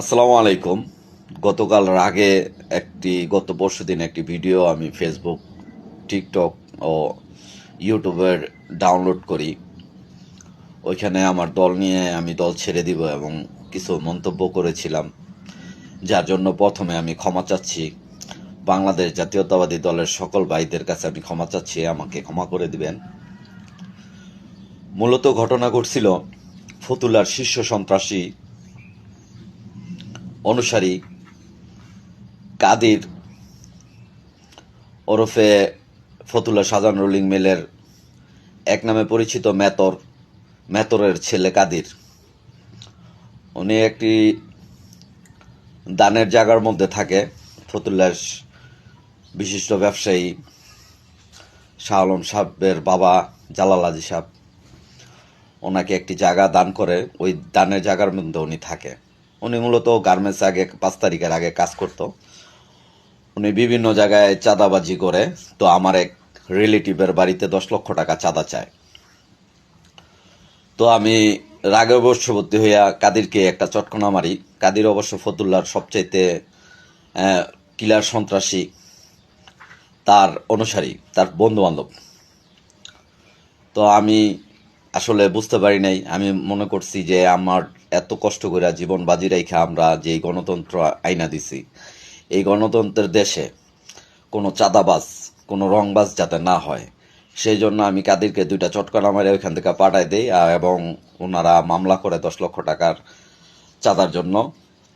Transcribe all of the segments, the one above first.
আসসালামু আলাইকুম। গতকাল আগে একটি, গত পরশু দিন একটি ভিডিও আমি ফেসবুক টিকটক ও ইউটিউবের ডাউনলোড করি। ওইখানে আমার দল নিয়ে আমি দল ছেড়ে দিব এবং কিছু মন্তব্য করেছিলাম, যার জন্য প্রথমে আমি ক্ষমা চাচ্ছি। বাংলাদেশ জাতীয়তাবাদী দলের সকল ভাইদের কাছে আমি ক্ষমা চাচ্ছি, আমাকে ক্ষমা করে দিবেন। মূলত ঘটনা ঘটছিল ফতুলার শীর্ষ সন্ত্রাসী অনুসারী কাদির ওরফে ফতুল্লা সাজান রোলিং মিলের এক নামে পরিচিত মেতর, মেতরের ছেলে কাদির। উনি একটি দানের জায়গার মধ্যে থাকে। ফতুল্লার বিশিষ্ট ব্যবসায়ী শাহ আলম সাহেবের বাবা জালাল আজি সাহেব। ওনাকে একটি জায়গা দান করে, ওই দানের জায়গার মধ্যে উনি থাকে। উনি মূলত গার্মেন্টস আগে, পাঁচ তারিখের আগে কাজ করত। উনি বিভিন্ন জায়গায় চাঁদাবাজি করে, তো আমার এক রিলেটিভের বাড়িতে দশ লক্ষ টাকা চাঁদা চায়। তো আমি রাগে বর্ষবর্তী হইয়া কাদিরকে একটা চটকনা মারি। কাদির অবশ্য ফতুল্লার সবচাইতে কিলার সন্ত্রাসী, তার অনুসারী, তার বন্ধু বান্ধব তো আমি আসলে বুঝতে পারি নাই। আমি মনে করছি যে আমার এত কষ্ট করে জীবন বাজি রেখে আমরা যে গণতন্ত্র আইনা দিছি। এই গণতন্ত্রের দেশে কোনো চাঁদাবাজ, কোনো রংবাজ যাতে না হয়, সেই জন্য আমি কাদিরকে দুইটা চটকানা মারে ওইখান থেকে পাঠাই দেই এবং ওনারা মামলা করে দশ লক্ষ টাকার চাঁদার জন্য।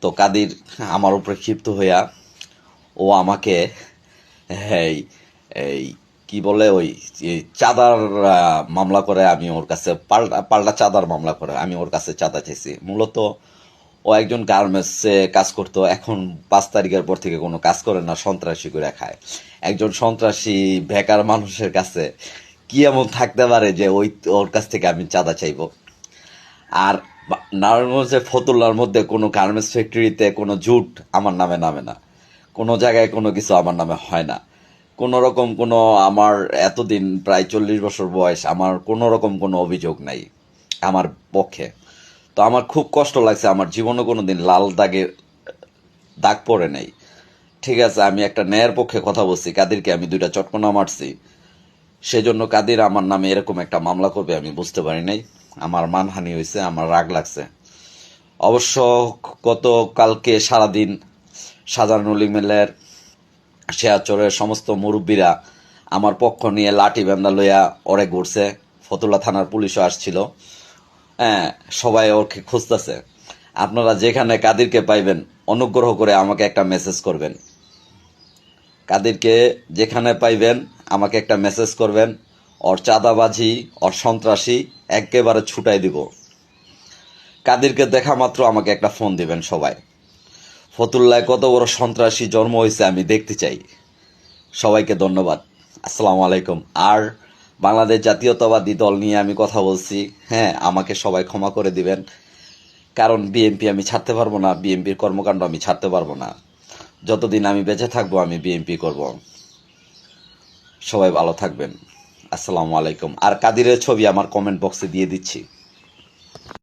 তো কাদির আমার উপরে ক্ষিপ্ত হইয়া ও আমাকে এই এই কি বলে ওই চাঁদার মামলা করে আমি ওর কাছে পাল্টা পাল্টা চাঁদার মামলা করে আমি ওর কাছে চাঁদা চাইছি। মূলত ও একজন গার্মেন্টসে কাজ করতো, এখন পাঁচ তারিখের পর থেকে কোনো কাজ করে না, সন্ত্রাসী করে খায়। একজন সন্ত্রাসী, বেকার মানুষের কাছে কি এমন থাকতে পারে যে ওই, ওর কাছ থেকে আমি চাঁদা চাইব? আর নারায়ণগঞ্জের ফতুল্লার মধ্যে কোনো গার্মেন্টস ফ্যাক্টরিতে কোনো জুট আমার নামে নামে না। কোনো জায়গায় কোনো কিছু আমার নামে হয় না। কোনো রকম কোনো আমার এতদিন প্রায় চল্লিশ বছর বয়স আমার কোনো রকম কোনো অভিযোগ নাই আমার পক্ষে। তো আমার খুব কষ্ট লাগছে, আমার জীবনে কোনো দিন লাল দাগের দাগ পড়ে নাই। ঠিক আছে, আমি একটা ন্যায়ের পক্ষে কথা বলছি, কাদিরকে আমি দুইটা চটকনা মারছি। সেজন্য কাদির আমার নামে এরকম একটা মামলা করবে আমি বুঝতে পারি নাই। আমার মানহানি হয়েছে, আমার রাগ লাগছে। অবশ্য গত কালকে সারাদিন সাজানুল মেলের শেয়াচরের সমস্ত মুরব্বীরা আমার পক্ষ নিয়ে লাঠি বান্দা লইয়া ওরে ঘুরছে। ফতুল্লা থানার পুলিশও আসছিল। হ্যাঁ সবাই ওকে খুঁজতেছে। আপনারা যেখানে কাদিরকে পাইবেন, অনুগ্রহ করে আমাকে একটা মেসেজ করবেন। কাদিরকে যেখানে পাইবেন, আমাকে একটা মেসেজ করবেন। ওর চাঁদাবাজি, ওর সন্ত্রাসী একেবারে ছুটাই দিব। কাদিরকে দেখা মাত্র আমাকে একটা ফোন দিবেন সবাই। ফতুল্লায় কত বড় সন্ত্রাসী জন্ম হয়েছে আমি দেখতে চাই। সবাইকে ধন্যবাদ। আসসালামু আলাইকুম। আর বাংলাদেশ জাতীয়তাবাদী দল নিয়ে আমি কথা বলছি। হ্যাঁ আমাকে সবাই ক্ষমা করে দিবেন। কারণ বিএনপি আমি ছাড়তে পারব না, বিএনপির কর্মকাণ্ড আমি ছাড়তে পারব না। যতদিন আমি বেঁচে থাকব, আমি বিএনপি করব। সবাই ভালো থাকবেন। আসসালামু আলাইকুম। আর কাদিরের ছবি আমার কমেন্ট বক্সে দিয়ে দিচ্ছি।